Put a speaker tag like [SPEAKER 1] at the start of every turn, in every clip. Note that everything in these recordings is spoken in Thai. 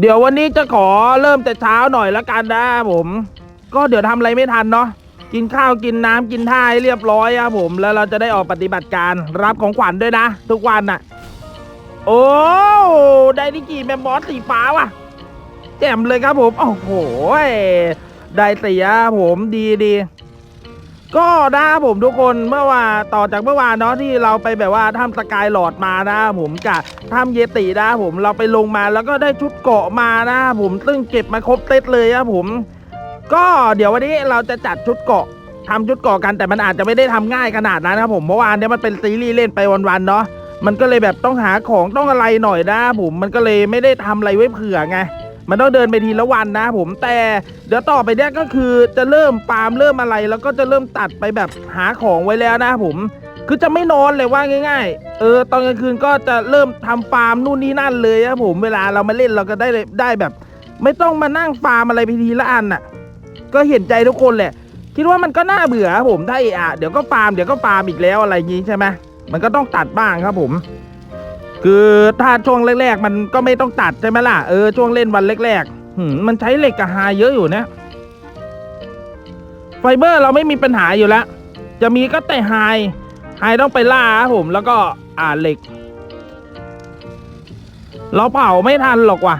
[SPEAKER 1] เดี๋ยววันนี้จะขอเริ่มแต่เช้าหน่อยละกันนะผม ก็เดี๋ยวทำอะไรไม่ทันเนาะกินข้าวกินน้ำกินท่าให้เรียบร้อยครับผม แล้วเราจะได้ออกปฏิบัติการรับของขวัญด้วยนะ ทุกวันน่ะ โอ้ได้นิกี่แมมมอสสีฟ้าว่ะแจ่มเลยครับผมโอ้โหได้เสียผมดีดี ก็นะผมทุกคนเมื่อวานต่อจากเมื่อวานเนาะที่เราไปแบบว่าถ้ำสกายหลอดมานะผมกับถ้ำเยตินะผมเราไปลงมาแล้วก็ได้ชุดเกาะมานะผมซึ่งเก็บมาครบเซตเลยนะผม ก็เดี๋ยววันนี้เราจะจัดชุดเกาะทำชุดเกาะกันแต่มันอาจจะไม่ได้ทำง่ายขนาดนั้นนะครับผมเมื่อวานเนี้ยมันเป็นซีรีส์เล่นไปวันๆเนาะมันก็เลยแบบต้องหาของต้องอะไรหน่อยนะผมมันก็เลยไม่ได้ทำอะไรไว้เผื่อไง มันต้องเดินไปทีละวันนะผมแต่เดี๋ยวต่อไปเนี้ยก็คือจะเริ่มปาล์มเริ่มอะไร แล้วก็จะเริ่มตัดไปแบบหาของไว้แล้วนะผมคือจะไม่นอนเลยว่าง่าย ๆ เออตอนกลางคืนก็จะเริ่มทำฟาร์มนู่นนี่นั่นเลยนะผมเวลาเรามาเล่นเราก็ได้ได้แบบ ไม่ต้องมานั่งฟาร์มอะไรไปทีละอันน่ะ ก็เห็นใจทุกคนแหละ คิดว่ามันก็น่าเบื่อครับผมถ้าเอะอะเดี๋ยวก็ฟาร์มเดี๋ยวก็ฟาร์มอีกแล้วอะไรอย่างงี้ใช่ไหมมันก็ต้องตัดบ้างครับผม คือถ้าช่วงแรกๆ มันก็ไม่ต้องตัดใช่ไหมล่ะ เออช่วงเล่นวันแรกๆหืมมันใช้เหล็กกับไฮเยอะอยู่นะ ไฟเบอร์เราไม่มีปัญหาอยู่แล้ว จะมีก็แต่ไฮไฮต้องไปล่าครับผมแล้วก็อ่าเหล็ก เราเผาไม่ทันหรอกว่ะ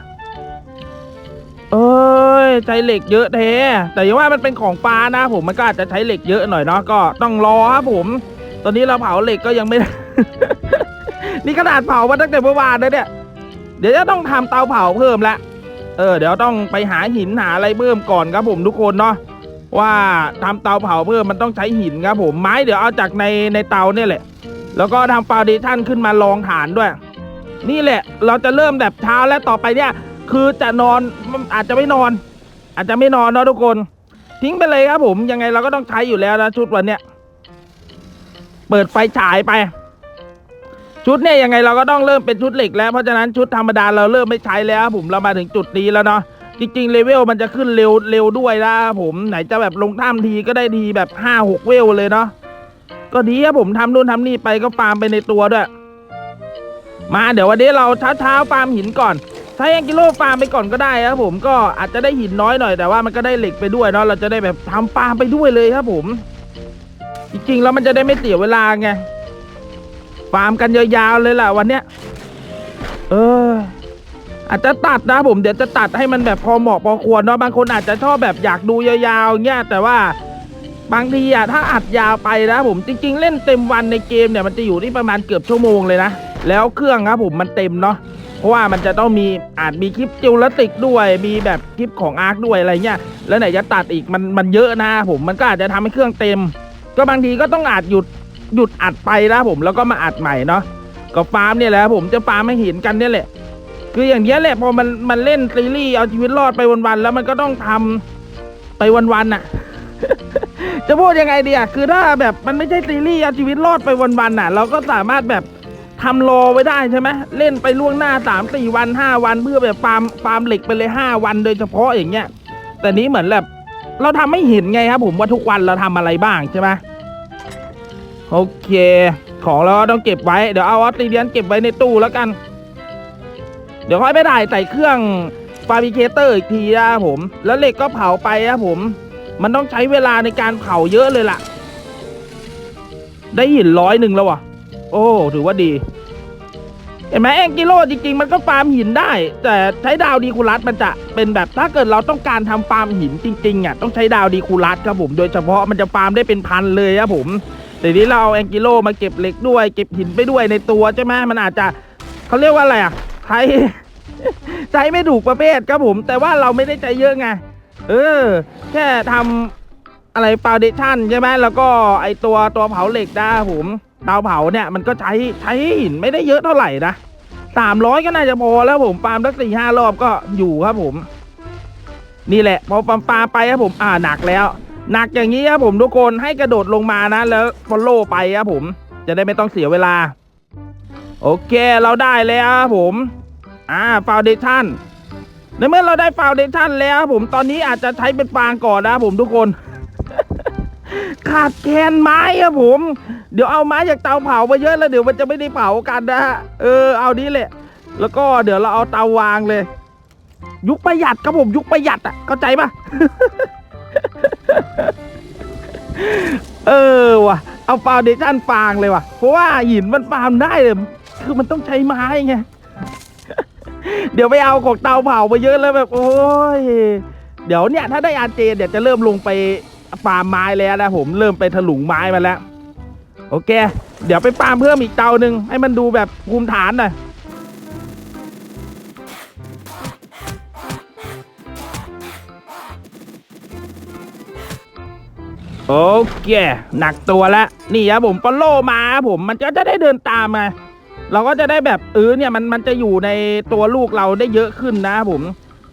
[SPEAKER 1] เอ้ยใช้เหล็กเยอะแท้แต่อยังว่ามันเป็นของปลานะผมมันก็อาจจะใช้เหล็กเยอะหน่อยเนาะก็ต้องรอครับผม ตอนนี้เราเผาเหล็กก็ยังไม่ นี่ขนาดเผามาตั้งแต่เมื่อวานแล้วเนี่ย เดี๋ยวจะต้องทำเตาเผาเพิ่มละ เออ เดี๋ยวต้องไปหาหินหาอะไรเพิ่มก่อนครับผมทุกคนเนาะ ว่าทำเตาเผาเพิ่มมันต้องใช้หินครับผม ไม้เดี๋ยวเอาจากในในเตาเนี่ยแหละ แล้วก็ทำฟาวเดชั่นขึ้นมารองฐานด้วย นี่แหละ เราจะเริ่มแบบเช้าและต่อไปเนี่ย คือจะนอนอาจจะไม่นอน อาจจะไม่นอนเนาะทุกคน ทิ้งไปเลยครับผม ยังไงเราก็ต้องใช้อยู่แล้วนะชุดวันเนี้ย เปิดไฟฉายไป ชุดเนี่ยยังไงเราก็ต้องเริ่มเป็นชุดเหล็กแล้วเพราะฉะนั้นชุดธรรมดาเราเริ่มไม่ใช้แล้วครับผมเรามาถึงจุดนี้แล้วเนาะจริงๆเลเวลมันจะขึ้นเร็วเร็วด้วยนะครับผมไหนจะแบบลงถ้ำทีก็ได้ทีแบบห้าหกเวลเลยเนาะก็ดีครับผมทำนู่นทำนี่ไปก็ฟาร์มไปในตัวด้วย มาเดี๋ยววันนี้เราเช้าเช้าๆฟาร์มหินก่อนใช้แองกิโลฟาร์มไปก่อนก็ได้ครับผมก็อาจจะได้หินน้อยหน่อยแต่ว่ามันก็ได้เหล็กไปด้วยเนาะเราจะได้แบบทำฟาร์มไปด้วยเลยครับผม จริงๆแล้วมันจะได้ไม่เสียเวลาไง ฟาร์มกันยาวๆเลยล่ะวันเนี้ย เออ อาจจะตัดนะผมเดี๋ยวจะตัดให้มันแบบพอเหมาะพอควรเนาะบางคนอาจจะชอบแบบอยากดูยาวๆเงี้ยแต่ว่าบางทีอะถ้าอัดยาวไปนะผมจริง ๆ เล่นเต็มวันในเกมเนี่ยมันจะอยู่ที่ประมาณเกือบชั่วโมงเลยนะแล้วเครื่องครับผมมันเต็มเนาะเพราะว่ามันจะต้องมีอาจมีคลิปจิวลติกด้วย มีแบบคลิปของอาร์คด้วยอะไรเงี้ยแล้วไหนจะตัดอีกมันมันเยอะนะผมมันก็อาจจะทำให้เครื่องเต็ม ก็บางทีก็ต้องอาจหยุด หยุดอัดไปนะผมแล้วก็มาอัดใหม่เนาะก็ฟาร์มเนี่ยแหละผมจะฟาร์มให้เห็นกันเนี่ยแหละ คืออย่างเนี้ยแหละพอมันมันเล่นซีรีส์เอาชีวิตรอดไปวันๆแล้วมันก็ต้องทำไปวันๆน่ะ จะพูดยังไงดีอะคือถ้าแบบมันไม่ใช่ซีรีส์เอาชีวิตรอดไปวันๆน่ะ เราก็สามารถแบบทำรอไว้ได้ใช่ไหมเล่นไปล่วงหน้าสามสี่วันห้าวันเพื่อแบบฟาร์มฟาร์มเหล็กไปเลยห้าวันโดยเฉพาะอย่างเงี้ย แต่นี้เหมือนแบบเราทำไม่เห็นไงครับ ผมว่าทุกวันเราทำอะไรบ้างใช่ไหม โอเค ของเราต้องเก็บไว้ เดี๋ยวเอาออสซิเดียนเก็บไว้ในตู้แล้วกัน เดี๋ยวค่อยไปถ่ายใส่เครื่องฟาบิเคเตอร์อีกทีนะครับผม แล้วเหล็กก็เผาไปครับผม มันต้องใช้เวลาในการเผาเยอะเลยล่ะ ได้หินร้อยหนึ่งแล้ววะโอ้ถือว่าดี เห็นไหมแองกิโลจริงๆ มันก็ฟาร์มหินได้ แต่ใช้ดาวดีคูลัสมันจะเป็นแบบถ้าเกิดเราต้องการทำฟาร์มหินจริงๆอะต้องใช้ดาวดีคูลัสครับผม โดยเฉพาะมันจะฟาร์มได้เป็นพันเลยครับผม แต่นี้เราเอาแองกิโลมาเก็บเหล็กด้วย เก็บหินไปด้วยในตัวใช่ไหมมันอาจจะเขาเรียกว่าอะไรอะใช้ใช้ไม่ถูกประเภทครับผม แต่ว่าเราไม่ได้ใจเยอะไงเออ แค่ทำอะไรฟาวเดชั่นใช่ไหมแล้วก็ไอตัวตัวเผาเหล็กได้ผมเตาเผาเนี่ยมันก็ใช้ใช้หินไม่ได้เยอะเท่าไหร่นะสามร้อยก็น่าจะพอแล้วผมฟาร์มสักสี่ห้ารอบก็อยู่ครับผม นี่แหละ พอฟาร์มฟาร์มไปครับผมอ่าหนักแล้ว หนักอย่างนี้ครับผมทุกคนให้กระโดดลงมานะแล้วฟอลโล่ไปครับผมจะได้ไม่ต้องเสียเวลา โอเคเราได้แล้วครับผม อ่าฟาวเดชั่นในเมื่อเราได้ฟาวเดชั่นแล้วครับผมตอนนี้อาจจะใช้เป็นฟางก่อนนะครับผมทุกคน ขาดแคนไม้ครับผม เดี๋ยวเอาไม้จากเตาเผาไปเยอะแล้วเดี๋ยวมันจะไม่ได้เผากันนะฮะเออเอานี้แหละ แล้วก็เดี๋ยวเราเอาเตาวางเลย ยุคประหยัดครับผมยุคประหยัดอะเข้าใจปะ เออว่ะ เอาฟาวเดชั่นฟางเลยว่ะ เพราะว่าหินมันฟาร์มได้เลยคือมันต้องใช้ไม้ไง เดี๋ยวไปเอาของเตาเผาไปเยอะแล้วแบบ โอ้ย เดี๋ยวเนี่ย ถ้าได้อาเจเดี๋ยวจะเริ่มลงไปฟาร์มไม้แล้วนะผมเริ่มไปถลุงไม้มาแล้ว โอเค เดี๋ยวไปฟาร์มเพิ่มอีกเตาหนึ่งให้มันดูแบบภูมิฐานหน่อย โอเคหนักตัวแล้วนี่ครับผมฟอลโล่มาครับผมมันก็จะได้เดินตามมา เราก็จะได้แบบเออเนี่ยมันมันจะอยู่ในตัวลูกเราได้เยอะขึ้นนะครับผม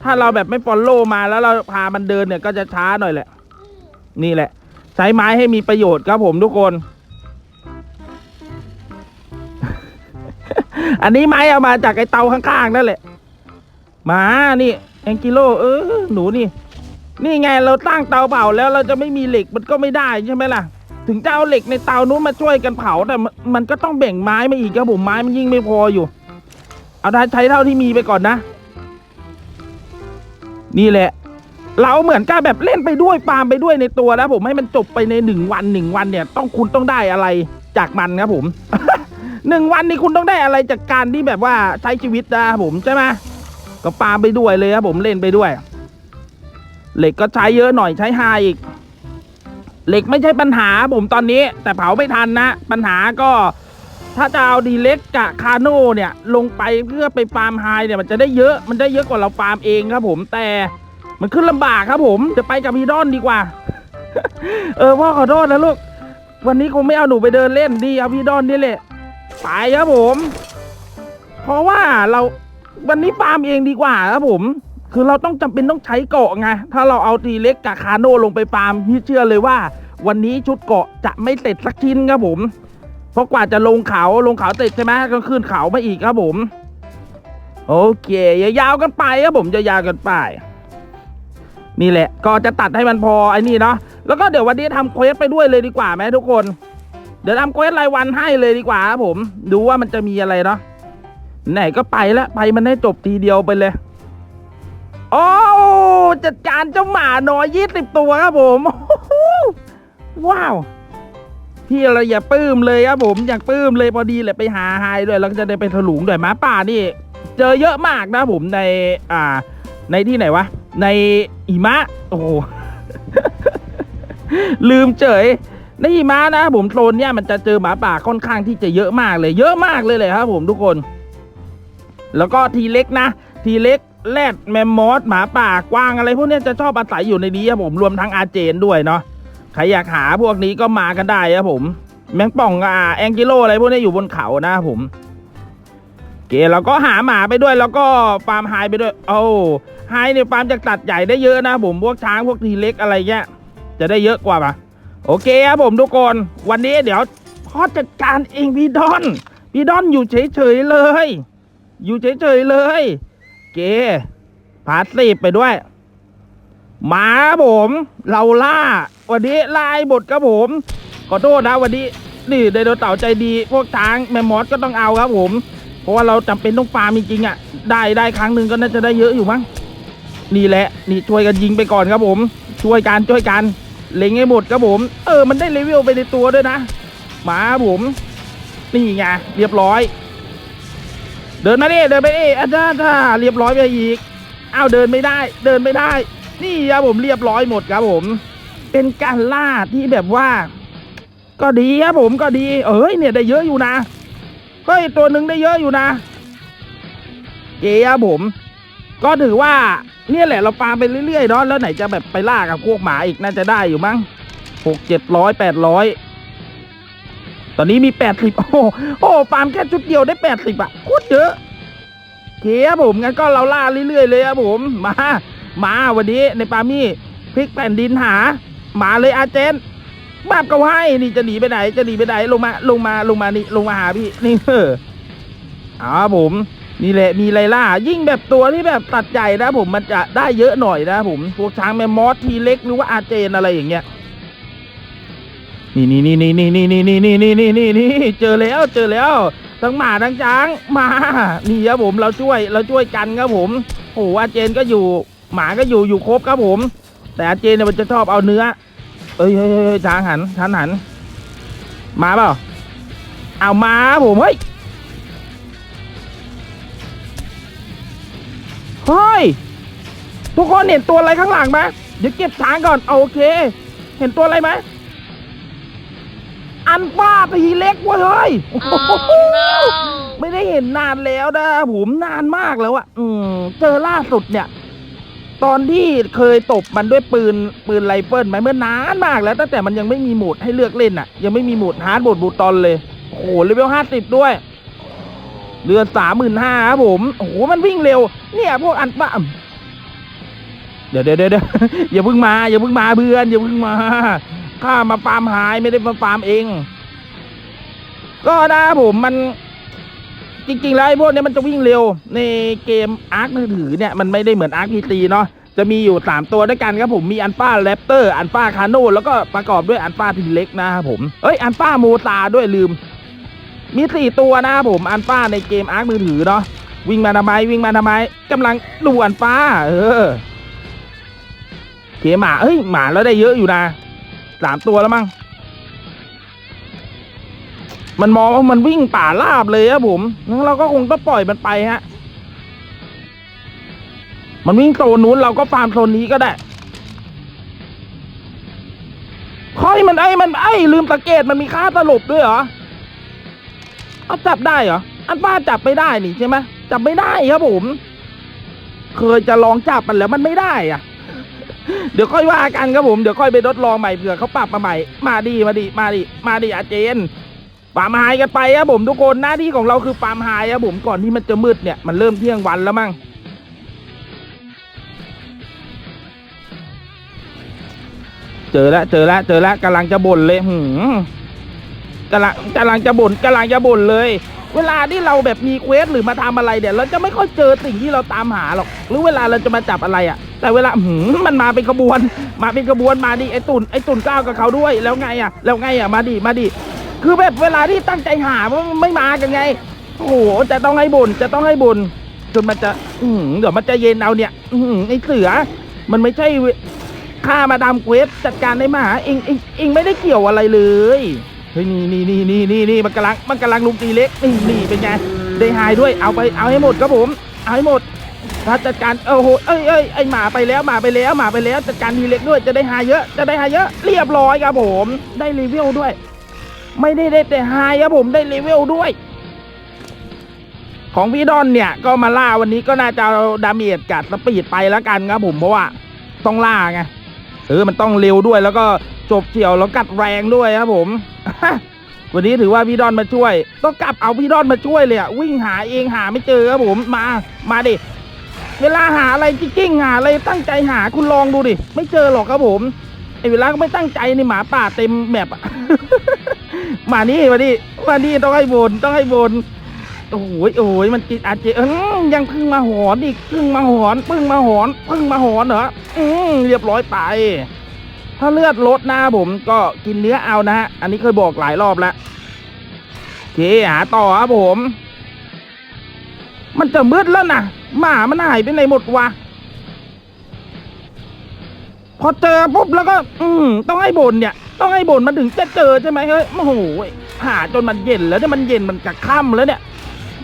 [SPEAKER 1] ถ้าเราแบบไม่ฟอลโล่มาแล้วเราพามันเดินเนี่ยก็จะช้าหน่อยแหละ นี่แหละ ใช้ไม้ให้มีประโยชน์ครับผมทุกคน อันนี้ไม้เอามาจากไอเตาข้างๆนั่นแหละมานี่แองกิโลเออหนูนี่ นี่ไงเราตั้งเตาเผาแล้วเราจะไม่มีเหล็กมันก็ไม่ได้ใช่ไหมล่ะ ถึงจะเอาเหล็กในเตานู้นมาช่วยกันเผาแต่มันก็ต้องแบ่งไม้มาอีกครับผมไม้มันยิ่งไม่พออยู่ เอาได้ใช้เท่าที่มีไปก่อนนะ นี่แหละ เราเหมือนกับแบบเล่นไปด้วยปาล์มไปด้วยในตัวนะผมให้มันจบไปในหนึ่งวันหนึ่งวันเนี่ย ต้องคุณต้องได้อะไรจากมันครับผมหนึ่งวันนี้คุณต้องได้อะไรจากการที่แบบว่าใช้ชีวิตนะผมใช่ไหมก็ปาล์มไปด้วยเลยครับผมเล่นไปด้วย เหล็กก็ใช้เยอะหน่อยใช้ไฮอีก เหล็กไม่ใช่ปัญหาผมตอนนี้ แต่เผาไม่ทันนะ ปัญหาก็ถ้าจะเอาดีเล็กกับคาโน่เนี่ย ลงไปเพื่อไปฟาร์มไฮเนี่ยมันจะได้เยอะมันได้เยอะกว่าเราฟาร์มเองครับผมแต่มันขึ้นลำบากครับผมจะไปกับพีดอนดีกว่า เออพ่อขอโทษนะลูก วันนี้คงไม่เอาหนูไปเดินเล่นดีเอาพีดอนนี่แหละไปครับผม เพราะว่าเราวันนี้ฟาร์มเองดีกว่าครับผม คือเราต้องจำเป็นต้องใช้เกาะไง ถ้าเราเอาทีเล็กกับคาโน่ลงไปฟาร์มพี่เชื่อเลยว่า วันนี้ชุดเกาะจะไม่เสร็จสักชิ้นครับผม เพราะกว่าจะลงเขาลงเขาเสร็จใช่ไหมก็ขึ้นเขามาอีกครับผม โอเคยาวๆกันไปครับผมยาวๆกันไป นี่แหละ ก็จะตัดให้มันพอไอ้นี่เนาะ แล้วก็เดี๋ยววันนี้ทำเควสไปด้วยเลยดีกว่าไหมทุกคน เดี๋ยวทำเควสรายวันให้เลยดีกว่าครับผม ดูว่ามันจะมีอะไรเนาะ ไหนก็ไปแล้วไปมันให้จบทีเดียวไปเลย โอ้จัดการเจ้าหมาน้อยยี่สิบตัวครับผมว้าว พี่เราอย่าปลื้มเลยครับผมอยากปลื้มเลยพอดีเลยไปหาไฮด้วยแล้วก็จะได้ไปถลุงด้วยหมาป่านี่ เจอเยอะมากนะผมในอ่า ในที่ไหนวะ ในหิมะ โอ้โหลืมเฉยในหิมะนะผมโซนเนี่ยมันจะเจอหมาป่าค่อนข้างที่จะเยอะมากเลย เยอะมากเลยเลยครับผมทุกคน แล้วก็ทีเล็กนะ ทีเล็ก แรดแมมมอสหมาป่ากวางอะไรพวกนี้จะชอบอาศัยอยู่ในนี้ครับผมรวมทั้งอาเจนด้วยเนาะใครอยากหาพวกนี้ก็มากันได้ครับผม แมงป่องอ่าแองกิโลอะไรพวกนี้อยู่บนเขานะครับผมโอเคเราก็หาหมาไปด้วยแล้วก็ฟาร์มไฮไปด้วยโอ้ไฮเนี่ยฟาร์มจากตัดใหญ่ได้เยอะนะผมพวกช้างพวกทีเล็กอะไรเงี้ยจะได้เยอะกว่าปะโอเคครับผมทุกคนวันนี้เดี๋ยวพ่อจัดการเองพี่ดอน พี่ดอนอยู่เฉยๆเลย อยู่เฉยๆเลย เกพาสซีไปด้วย หมาผม เราล่า วันนี้ล่าให้หมดครับผม ขอโทษนะวันนี้ นี่ไดโนเต่าใจดี พวกช้างแมมมอสก็ต้องเอาครับผม เพราะว่าเราจำเป็นต้องฟาร์มจริงๆอะ ได้ได้ครั้งหนึ่งก็น่าจะได้เยอะอยู่มั้ง นี่แหละ นี่ช่วยกันยิงไปก่อนครับผม ช่วยกันช่วยกัน เล็งให้หมดครับผม เออ มันได้เลเวลไปในตัวด้วยนะ หมาผม นี่ไงเรียบร้อย เดินมาดิเดินไปดิอาจารย์ถ้าเรียบร้อยไปอีกอ้าวเดินไม่ได้ เดินไม่ได้ นี่ครับผมเรียบร้อยหมดครับผม เป็นการล่าที่แบบว่า ก็ดีครับผมก็ดี เอ้ยเนี่ยได้เยอะอยู่นะเฮ้ยตัวหนึ่งได้เยอะอยู่นะเก๋ครับผม ก็ถือว่าเนี่ยแหละเราฟาร์มไปเรื่อยๆเนาะแล้วไหนจะแบบไปล่ากับพวกหมาอีกน่าจะได้อยู่มั้งหกเจ็ดร้อยแปดร้อย ตอนนี้มีแปดสิบโอ้โหโอ้ฟาร์มแค่ชุดเดียวได้แปดสิบอะโคตรเยอะเคครับผมงั้นก็เราล่าเรื่อยๆเลยครับผมมา มาวันนี้ในปามี่พลิกแผ่นดินหา มาเลยอาเจนบ้าบก็ให้นี่จะหนีไปไหนจะหนีไปไหนลงมาลงมาลงมานี่ลงมาหาพี่นี่เอออ๋อผมนี่แหละมีไลล่า ยิ่งแบบตัวที่แบบตัดใหญ่นะผมมันจะได้เยอะหน่อยนะผมพวกช้างแมมมอสทีเล็กหรือว่าอาเจนอะไรอย่างเงี้ย นี่นี่นี่นี่นี่นี่นี่นี่นี่นี่นี่นี่เจอแล้วเจอแล้วทั้งหมาทั้งช้างมานี่ครับผมเราช่วยเราช่วยกันครับผมโอ้อาเจนก็อยู่หมาก็อยู่อยู่ครบครับผม แต่อาเจนเนี่ยมันจะชอบเอาเนื้อเฮ้ยเฮ้ยเฮ้ยช้างหันช้างหัน มาเปล่าเอามาผมเฮ้ยเฮ้ยทุกคนเห็นตัวอะไรข้างหลังไหมเดี๋ยวเก็บช้างก่อนโอเค เห็นตัวอะไรไหม อันป้าตีเล็กเว้ยเฮ้ยโอ้โหไม่ได้เห็นนานแล้วนะผมนานมากแล้วอะอืม เจอล่าสุดเนี่ย ตอนที่เคยตบมันด้วยปืนปืนไรเฟิลไหมเมื่อนานมากแล้วตั้งแต่มันยังไม่มีโหมดให้เลือกเล่นอะยังไม่มีโหมดฮาร์ดโหมดบูตอนเลยโอ้โหเลเวลห้าสิบด้วยเรือสามหมื่นห้าครับผม โอ้โห มันวิ่งเร็ว เนี่ยพวกอันปะเดี๋ยวเดี๋ยวเดี๋ยวเดี๋ยวอย่าเพิ่งมา อย่าเพิ่งมาเพื่อน อย่าเพิ่งมา ข้ามาฟาร์มหายไม่ได้มาฟาร์มเอง ก็นะผมมันจริงๆ แล้วไอ้พวกเนี้ยมันจะวิ่งเร็วในเกมอาร์คมือถือเนี่ยมันไม่ได้เหมือนอาร์คพีซีเนาะจะมีอยู่ 3 ตัวด้วยกันครับผมมีอันฟาแรปเตอร์อันฟาคาโนแล้วก็ประกอบด้วยอันฟาทีเล็กนะครับผมเอ้ยอันฟาโมซาด้วยลืม มี 4 ตัวนะครับผมอันฟาในเกมอาร์คมือถือเนาะวิ่งมาทำไมวิ่งมาทำไมกำลังดูอันฟาเออเคหมาเอ้ยหมาแล้วได้เยอะอยู่นะ สามตัวแล้วมั้งมันมองว่ามันวิ่งป่าลาบเลยครับผมงั้นเราก็คงต้องปล่อยมันไปฮะ มันวิ่งโซนนู้นเราก็ฟาร์มโซนนี้ก็ได้ค่อยมันไอ้มันไอ้ลืมสังเกตมันมีค่าสลบด้วยเหรอ เอาจับได้เหรอ อันป้าจับไม่ได้นี่ใช่ไหมจับไม่ได้ครับผม เคยจะลองจับมันแล้วมันไม่ได้อะ เดี๋ยวค่อยว่ากันครับผมเดี๋ยวค่อยไปทดลองใหม่เผื่อเขาปรับมาใหม่ มาดีมาดีมาดีมาดีอาเจนฟาร์มไฮกันไปครับผมทุกคนหน้าที่ของเราคือฟาร์มไฮครับผมก่อนที่มันจะมืดเนี่ยมันเริ่มเที่ยงวันแล้วมั้งเจอแล้วเจอแล้วเจอแล้วกำลังจะบ่นเลยหืมกำลังกำลังจะบ่นกำลังจะบ่นเลย เวลาที่เราแบบมีเควสหรือมาทำอะไรเนี่ย เราจะไม่ค่อยเจอสิ่งที่เราตามหาหรอก หรือเวลาเราจะมาจับอะไรอะ่ะ แต่เวลาหืมมันมาเป็นขบวน มาเป็นขบวนมาดิไอตุนไอตุนก้าวกับเขาด้วยแล้วไงอะ่ะ แล้วไงอะ่ะมาดิมาดิคือแบบเวลาที่ตั้งใจหาไม่มากันไงโอ้โหจะต้องให้บนจะต้องให้บนจนมันจะอืเดี๋ยวมันจะเย็นเอาเนี่ย อืไอเสือ มันไม่ใช่ข้ามาดามเควสจัดการได้มาหาเองเองเองไม่ได้เกี่ยวอะไรเลยเฮ้ยนี่นี่นี่นี่นี่นี่มันกำลังมันกำลังลุมตีเล็กนี่นี่เป็นไงได้หายด้วยเอาไปเอาให้หมดครับผม เอาให้หมด ถ้าจัดการโอ้โหเอ้ยเอ้ยไอหมาไปแล้วหมาไปแล้วหมาไปแล้วจัดการทีเล็กด้วยจะได้หายเยอะจะได้หายเยอะเรียบร้อยครับผมได้รีวิวด้วย ไม่ได้ได้แต่ไฮครับผมได้เลเวลด้วย ของพี่ดอนเนี่ยก็มาล่าวันนี้ก็น่าจะาดาเมจกับสปีดไปแล้วกันครับผมเพราะว่าต้องล่าไงเออมันต้องเร็วด้วยแล้วก็จบเฉียวแล้วกัดแรงด้วยครับผมวันนี้ถือว่าพี่ดอนมาช่วย ต้องกลับเอาพี่ดอนมาช่วยเลยอะวิ่งหาเองหาไม่เจอครับผมมามาดิ เวลาหาอะไรจริงหาอะไรตั้งใจหาคุณลองดูดิ ไม่เจอหรอกครับผมไอเวลาก็ไม่ตั้งใจนี่หมาป่าเต็มแมปอะมานี่มานี่มานี่ต้องให้บนต้องให้บนโอ้โหโอ้ยมันจิตอาเจเออยังพึ่งมาหอนอีกพึ่งมาหอนพึ่งมาหอนพึ่งมาหอนเหรออืมเรียบร้อยไป ถ้าเลือดลดหน้าผมก็กินเนื้อเอานะฮะอันนี้เคยบอกหลายรอบแล้วโอเคหาต่อครับผม มันจะมืดแล้วนะหมามันหายไปไหนหมดวะ พอเจอปุ๊บแล้วก็ อืมต้องให้บนเนี่ย ต้องให้บนมันถึงจะเจอใช่ไหมเฮ้ยโอ้โหหาจนมันเย็นแล้วเนี่ยมันเย็นมันกะค่ำแล้วเนี่ย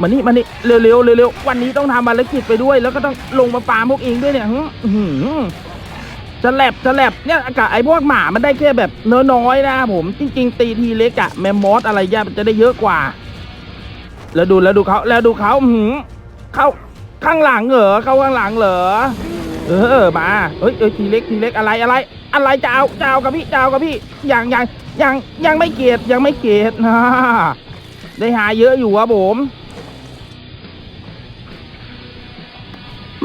[SPEAKER 1] มานี่มานี่เร็วๆเร็วๆวันนี้ต้องทำภารกิจไปด้วย แล้วก็ต้องลงมาฟามพวกเองด้วยเนี่ยอื้อหือจะแลบจะแลบเนี่ยอากับไอ้พวกหมามันได้แค่แบบน้อยๆนะครับผม จริง ๆ ตีทีเล็กอะแมมมอสอะไรเงี้ยมันจะได้เยอะกว่า แล้วดูแล้วดูเขาแล้วดูเขาอื้อหือ เข้าข้างหลังเหรอเข้าข้างหลังเหรอเออมาเฮ้ยเอ้ยทีเล็กทีเล็กอะไรอะไร อะไรจะเอาจะเอากับพี่จะเอากับพี่ยังยังยังยังไม่เกลียดยังไม่เกลียดนะได้หาเยอะอยู่ครับผม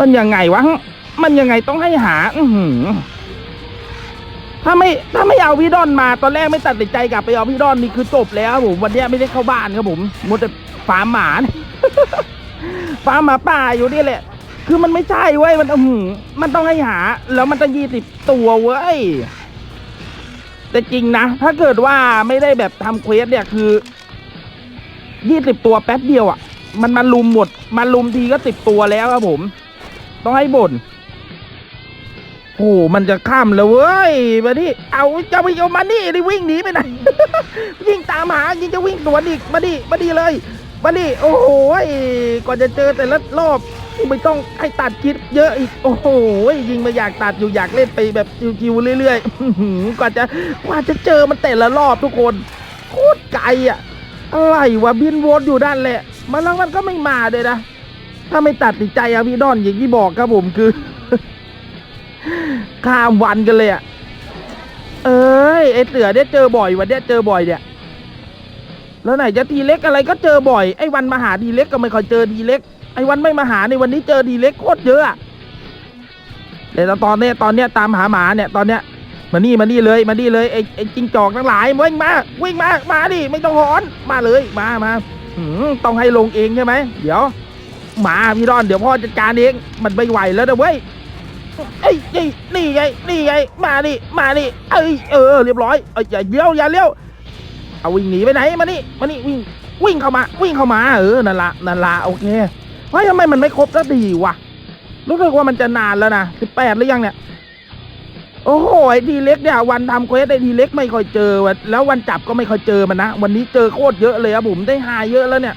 [SPEAKER 1] มันยังไงวะมันยังไงต้องให้หา อืถ้าไม่ถ้าไม่เอาพี่ดอนมาตอนแรกไม่ตัดสินใจกลับไปเอาพี่ดอนนี่คือจบแล้วผมวันเนี้ยไม่ได้เข้าบ้านครับผมมัวแต่ฟาร์มหมา เนี่ยฟาร์มหมาป่าอยู่นี่แหละ คือมันไม่ใช่เว้ย มันอือหือมันต้องให้หา แล้วมันต้องยี่สิบตัวเว้ย แต่จริงนะ ถ้าเกิดว่าไม่ได้แบบทำเควสเนี่ยคือยี่สิบตัวแป๊บเดียวอะ มันมาลุมหมด มาลุมทีก็สิบตัวแล้วครับผม ต้องให้บ่นโอ้โหมันจะข้ามแล้วเว้ยมาดิเอาจะไปเอามานี่ดิวิ่งหนีไปไหน ยิ่งตามหายิ่งจะวิ่งสวนอีกมาดิมาดิเลย มาดิโอ้โหกว่าจะเจอแต่ละรอบไม่ต้องให้ตัดคลิปเยอะอีกโอ้โหยิงมาอยากตัดอยู่อยากเล่นไปแบบชิวๆเรื่อยๆอื้อหือกว่าจะกว่าจะเจอมันแต่ละรอบทุกคนโคตรไกลอะอะไรวะบินวนอยู่ด้านแหละมันแล้วมันก็ไม่มาเลยนะถ้าไม่ตัดสินใจอะพี่ดอนอย่างที่บอกครับผมคือข้ามวันกันเลยอะเอ้ยไอเสือเนี่ยเจอบ่อยวันเนี้ยเจอบ่อยเนี่ย แล้วไหนจะทีเล็กอะไรก็เจอบ่อยไอ้วันมาหาทีเล็กก็ไม่ค่อยเจอทีเล็กไอ้วันไม่มาหาในวันนี้เจอทีเล็กโคตรเยอะอะแต่ตอนเนี้ยตอนเนี้ยตามหาหมาเนี่ยตอนเนี้ยมานี่มานี่เลยมานี่เลยไอ้ไอ้จิงจอกทั้งหลายวิ่งมาวิ่งมามาดิไม่ต้องหอนมาเลยมามาหืมต้องให้ลงเองใช่ไหมเดี๋ยวหมาพี่ดอนเดี๋ยวพ่อจัดการเองมันไม่ไหวแล้วนะเว้ยเอ้ยนี่นี่ไงนี่ไงมาดิมาดิเอ้ยเออเรียบร้อยเอ้ยอย่าเลี้ยวอย่าเลี้ยว เอาวิ่งหนีไปไหนมานี่มานี่วิ่งวิ่งเข้ามา วิ่งเข้ามาเออนั่นละนั่นละโอเคเฮ้ยทำไมมันไม่ครบสักทีวะรู้สึกว่ามันจะนานแล้วนะสิบแปดหรือยังเนี่ยโอ้โหไอ้ทีเล็กเนี่ยวันทำเควสไอ้ทีเล็กไม่ค่อยเจอวะแล้ววันจับก็ไม่ค่อยเจอมันนะวันนี้เจอโคตรเยอะเลยครับผมได้หายเยอะแล้วเนี่ย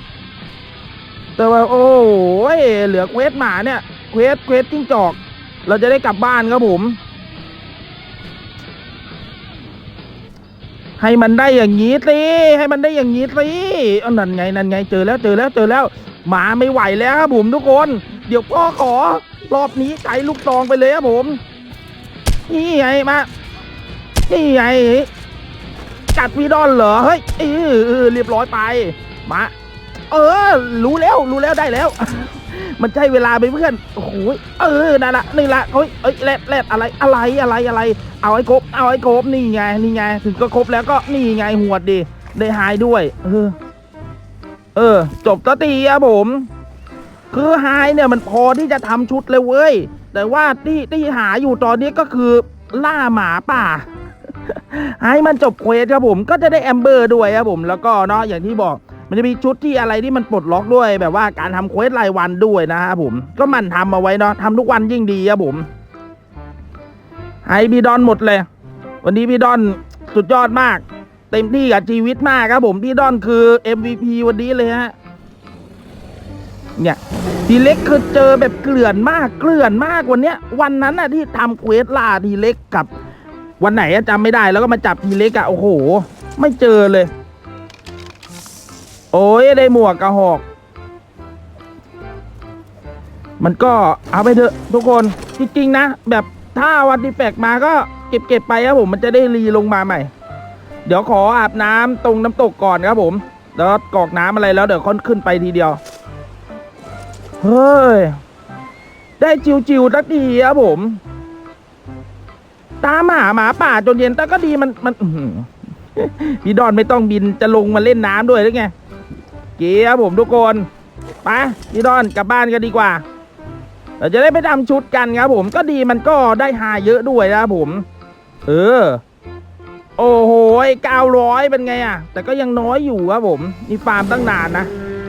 [SPEAKER 1] แต่ว่าโอ้โหเหลือเควสหมาเนี่ยเควสเควสจิ้งจอก เราจะได้กลับบ้านครับผม ให้มันได้อย่างนี้สิให้มันได้อย่างนี้สิเอานั่นไงนั่นไงเจอแล้วเจอแล้วเจอแล้วหมาไม่ไหวแล้วครับผมทุกคน เดี๋ยวพ่อขอรอบนี้ใจลูกซองไปเลยครับผม นี่ไงมานี่ไงกัดวีดอนเหรอเฮ้ยเออเรียบร้อยไปมาเออ รู้แล้วรู้แล้วได้แล้ว มันใช่เวลาไปเพื่อน โอ้โห เออ นั่นละนี่ละเฮ้ยเอ้ยแรดแรดอะไร อะไร อะไร อะไร เอาไอ้ครบเอาไอ้ครบนี่ไง นี่ไง ถึงก็ครบแล้วก็ นี่ไง หัวดดี ได้หายด้วย เออ เออ จบตทีครับผม คือหายเนี่ยมันพอที่จะทำชุดเลยเว้ย แต่ว่าที่ที่หาอยู่ตอนนี้ก็คือล่าหมาป่าให้มันจบเควสครับผม ก็จะได้แอมเบอร์ด้วยครับผม แล้วก็เนาะ อย่างที่บอก มันจะมีชุดที่อะไรที่มันปลดล็อกด้วย แบบว่าการทำเควสรายวันด้วยนะครับผมก็มันทำเอาไว้เนาะทำทุกวันยิ่งดีครับผมให้พี่ดอนหมดเลย วันนี้พี่ดอนสุดยอดมาก เต็มที่กับชีวิตมากครับผมพี่ดอนคือ MVP วันนี้เลยฮะเนี่ยทีเล็กคือเจอแบบเกลื่อนมากเกลื่อนมากวันเนี้ย วันนั้นน่ะที่ทำเควสล่าทีเล็กกับ วันไหนจำไม่ได้แล้วก็มาจับทีเล็กอะโอ้โห ไม่เจอเลย โอ้ยได้หมวกกระหอกมันก็เอาไปเถอะทุกคนจริงๆนะ แบบถ้าวันดีแฟกมาก็เก็บเก็บไปครับผมมันจะได้รีลงมาใหม่ เดี๋ยวขออาบน้ำตรงน้ำตกก่อนครับผม แล้วกอกน้ำอะไรแล้วเดี๋ยวค่อนขึ้นไปทีเดียว เฮ้ย ได้จิวๆสักทีครับผม ตามหาหมาป่าจนเย็นแต่ก็ดีมันมันพี่ดอนไม่ต้องบินจะลงมาเล่นน้ำด้วยหรือไง เกียร์ผมทุกคนไปพี่ดอนกลับบ้านกันดีกว่าเราจะได้ไปทำชุดกันครับผมก็ดีมันก็ได้หาเยอะด้วยนะผม เออ โอ้โหเก้าร้อยเป็นไงอะแต่ก็ยังน้อยอยู่ครับผมนี่ฟาร์มตั้งนานนะ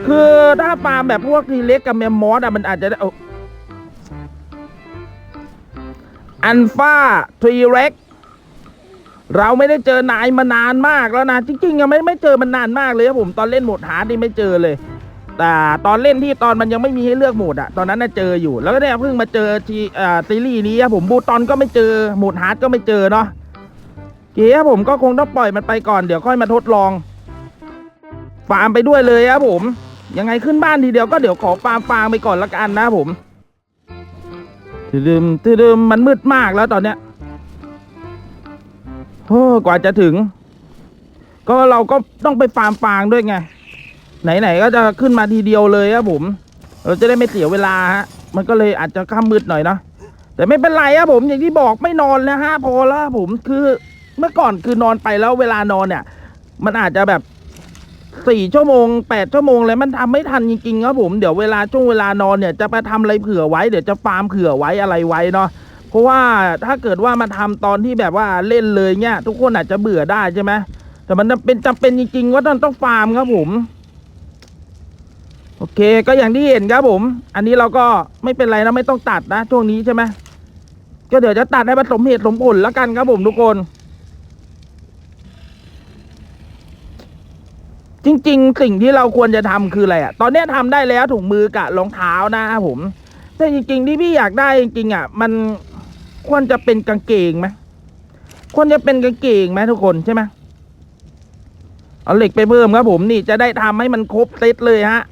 [SPEAKER 1] คือถ้าฟาร์มแบบพวกทีเล็กกับแมมมอสอะมันอาจจะได้อาอันฟ้าทีเร็ก เราไม่ได้เจอนายมานานมากแล้วนะ จริงๆยังไม่ไม่เจอมันนานมากเลยครับผมตอนเล่นโหมดฮาร์ดนี่ไม่เจอเลย แต่ตอนเล่นที่ตอนมันยังไม่มีให้เลือกโหมดอะตอนนั้นน่ะเจออยู่ แล้วก็เนี่ยเพิ่งมาเจอทีอ่าซีรีส์นี้ครับผมบูตอนก็ไม่เจอโหมดฮาร์ดก็ไม่เจอเนาะเก๋ครับผมก็คงต้องปล่อยมันไปก่อนเดี๋ยวค่อยมาทดลอง ฟาร์มไปด้วยเลยครับผม ยังไงขึ้นบ้านทีเดียวก็เดี๋ยวขอฟาร์มฟาร์มไปก่อนละกันนะผมตืดมตืดมมันมืดมากแล้วตอนเนี้ย โอ้กว่าจะถึง ก็เราก็ต้องไปฟาร์มฟางด้วยไง ไหนๆก็จะขึ้นมาทีเดียวเลยครับผม เราจะได้ไม่เสียเวลาฮะ มันก็เลยอาจจะข้ามมืดหน่อยนะแต่ไม่เป็นไรครับผมอย่างที่บอกไม่นอนแล้วฮะพอแล้วผมคือเมื่อก่อนคือนอนไปแล้วเวลานอนเนี่ย มันอาจจะแบบสี่ชั่วโมงแปดชั่วโมงเลยมันทำไม่ทันจริงๆครับผมเดี๋ยวเวลาช่วงเวลานอนเนี่ยจะไปทำอะไรเผื่อไว้เดี๋ยวจะฟาร์มเผื่อไว้อะไรไว้เนาะ เพราะว่าถ้าเกิดว่ามาทำตอนที่แบบว่าเล่นเลยเนี่ยทุกคนอาจจะเบื่อได้ใช่ไหมแต่มันเป็นจำเป็นจริงๆ ว่าต้องต้องฟาร์มครับผม โอเคก็อย่างที่เห็นครับผม อันนี้เราก็ไม่เป็นไรนะไม่ต้องตัดนะช่วงนี้ใช่ไหมก็เดี๋ยวจะตัดให้มันสมเหตุสมผลแล้วกันครับผมทุกคน จริง ๆ สิ่งที่เราควรจะทำคืออะไรอะตอนนี้ยทำได้แล้วถุงมือกับรองเท้านะครับผมแต่จริง ๆ ที่พี่อยากได้จริงๆอะ มัน ควรจะเป็นกางเกงไหมควรจะเป็นกางเกงไหมทุกคนใช่ไหมเอาเหล็กไปเพิ่มครับผมนี่จะได้ทำให้มันครบเซตเลยฮะ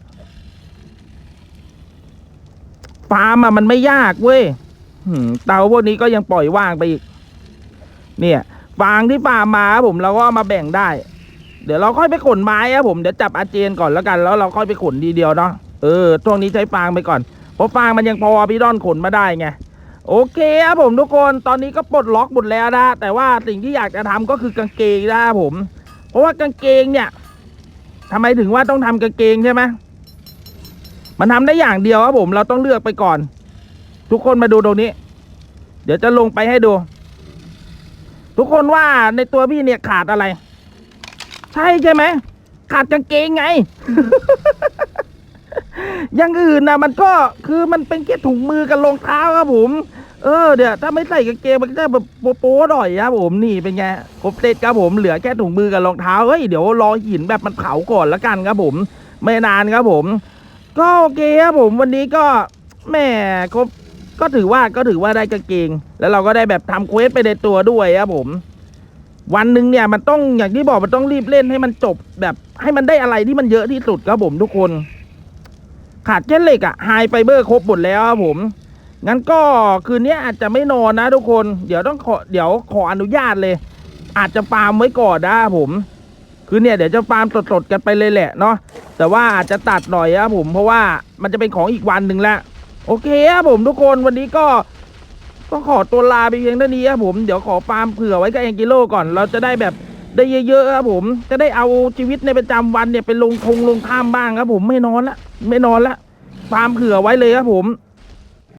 [SPEAKER 1] ฟาร์มอะมันไม่ยากเว้ยเตาพวกนี้ก็ยังปล่อยว่างไปอีก เนี่ยฟางที่ฟาร์มมาครับผมเราก็มาแบ่งได้ เดี๋ยวเราค่อยไปขนไม้ครับผมเดี๋ยวจับอาเจนก่อนแล้วกัน แล้วเราค่อยไปขนทีเดียวเนาะเออช่วงนี้ใช้ฟางไปก่อนเพราะฟางมันยังพอพี่ดอนขนมาได้ไง โอเคครับผมทุกคนตอนนี้ก็ปลดล็อกหมดแล้วนะแต่ว่าสิ่งที่อยากจะทำก็คือกางเกงนะครับผม เพราะว่ากางเกงเนี่ยทำไมถึงว่าต้องทำกางเกงใช่ไหมมันทำได้อย่างเดียวครับผมเราต้องเลือกไปก่อน ทุกคนมาดูตรงนี้ เดี๋ยวจะลงไปให้ดู ทุกคนว่าในตัวพี่เนี่ยขาดอะไร ใช่ใช่ไหมขาดกางเกงไง อย่างอื่นนะมันก็คือมันเป็นแค่ถุงมือกับรองเท้าครับผม เออเดี๋ยวถ้าไม่ใส่กางเกงมันก็จะแบบโป๊ะหน่อยครับผมนี่เป็นไงครบเซตครับผมเหลือแค่ถุงมือกับรองเท้าเฮ้ยเดี๋ยวรอหินแบบมันเผาก่อนละกันครับผม ไม่นานครับผม ก็โอเคครับผมวันนี้ก็แหม่ครบก็ถือว่าก็ถือว่าได้กางเกง แล้วเราก็ได้แบบทำเควสไปในตัวด้วยครับผมวันหนึ่งเนี่ยมันต้องอย่างที่บอกมันต้องรีบเล่นให้มันจบแบบให้มันได้อะไรที่มันเยอะที่สุดครับผมทุกคน ขาดแค่เหล็กอะไฮไฟเบอร์ครบหมดแล้วครับผม งั้นก็คืนนี้อาจจะไม่นอนนะทุกคน เดี๋ยวต้องขอเดี๋ยวขออนุญาตเลย อาจจะฟาร์มไว้ก่อนนะผม คือเนี่ยเดี๋ยวจะฟาร์มสดๆกันไปเลยแหละเนาะ แต่ว่าอาจจะตัดหน่อยครับผม เพราะว่ามันจะเป็นของอีกวันหนึ่งแล้วโอเคครับผมทุกคนวันนี้ก็ต้องขอตัวลาไปเพียงเท่านี้ครับผม เดี๋ยวขอฟาร์มเผื่อไว้กับแองกิโลก่อน เราจะได้แบบ ได้เยอะๆครับผม จะได้เอาชีวิตในประจำวันเนี่ยไปลงทงลงข้ามบ้างครับผมไม่นอนละไม่นอนละฟาร์มเผื่อไว้เลยครับผม